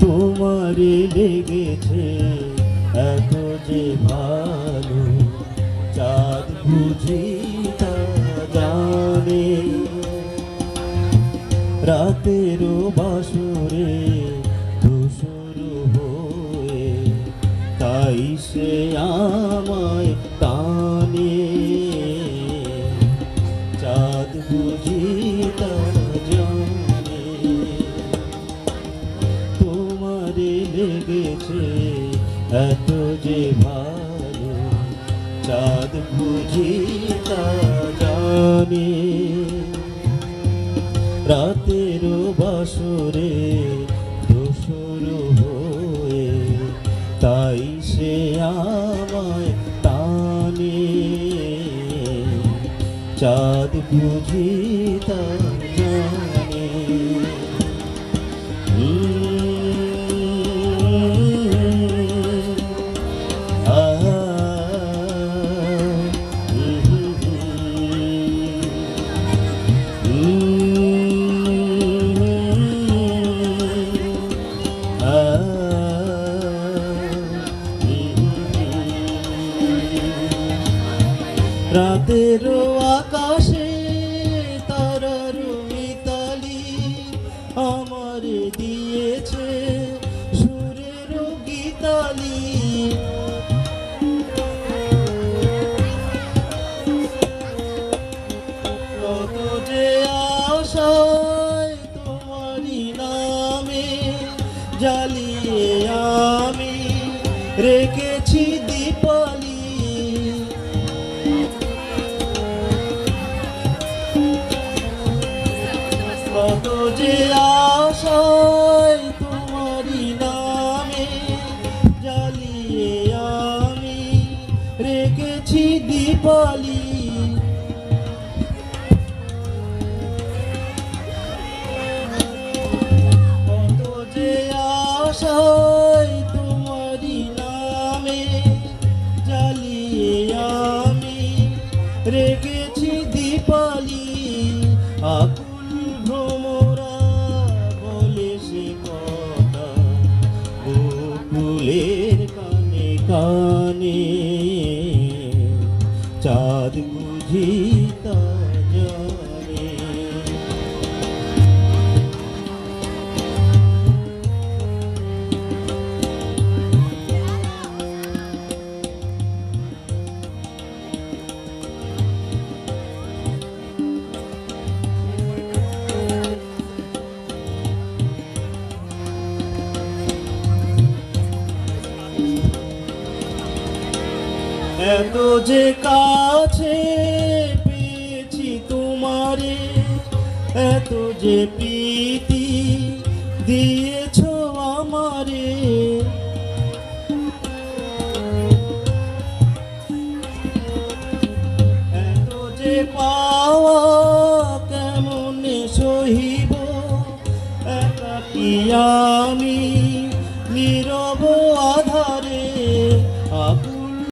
তোমারে লেগেছে যে ভালো চাঁদ বুঝি তা জানে। রাতেরও বাসরে ধূসর হয়ে তাই সে আমায় যে ভালো, চাঁদ বুঝি তা জানে। রাতের বাসরে দোসর হয়ে, তাই সে আমায় টানে। চাঁদ বুঝি রাতের আকাশে তারার মিতালি আমার দিয়েছে সুরের গীতালি। কত যে আশায় তোমারই নামে জ্বালিয়ে কত যে আশায় তোমারি নামে জ্বালিয়ে আমি রেখেছি দীপালি। চাঁদ বুঝি এত যে কাছে পেয়েছি তোমারে এত যে প্রীতি দিয়েছ আমারে। এত যে পাওয়া কেমন সহিব একা আমি নীরব আধারে?